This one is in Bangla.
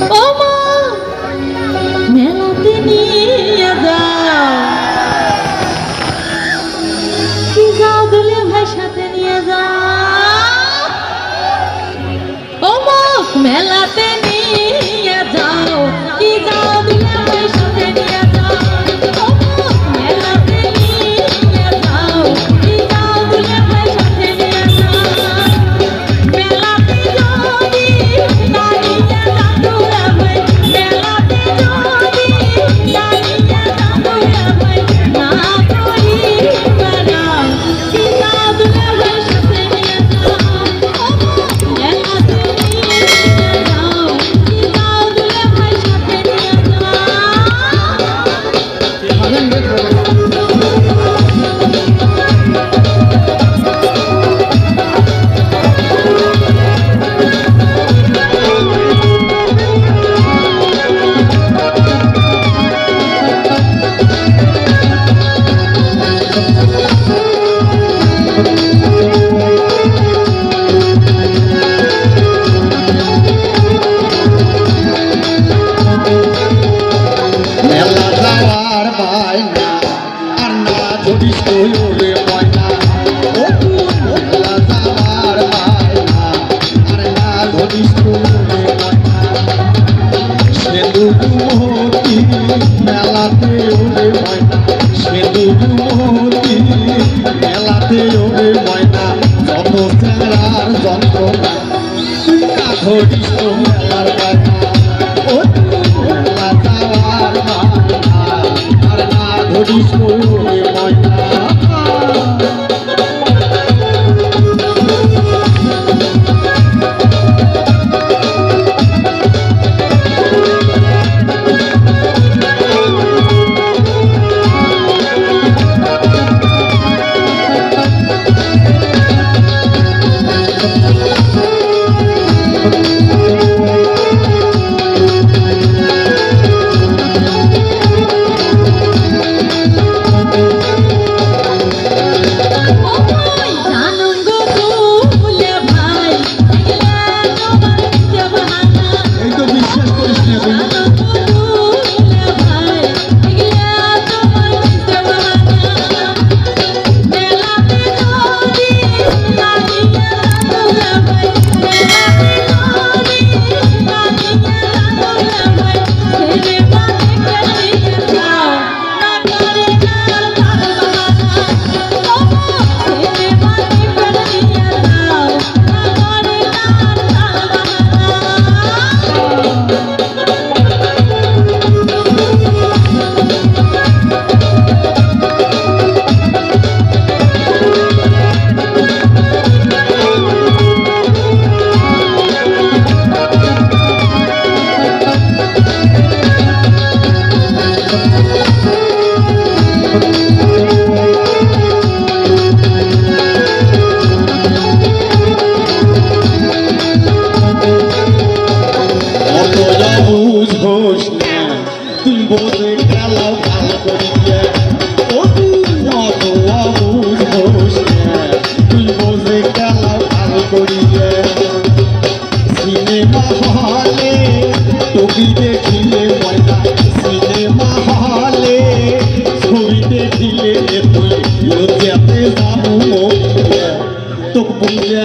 Oh my মেলাতে ওরে ময়না সেতু মহতি মেলাতে ওরে ময়না যত চেরার যন্ত্রণা কাঠি মেলার কাছে হলে তুমি দেখিলে ময়না সিনেমা হলে ছবি দেখিলে করিয়া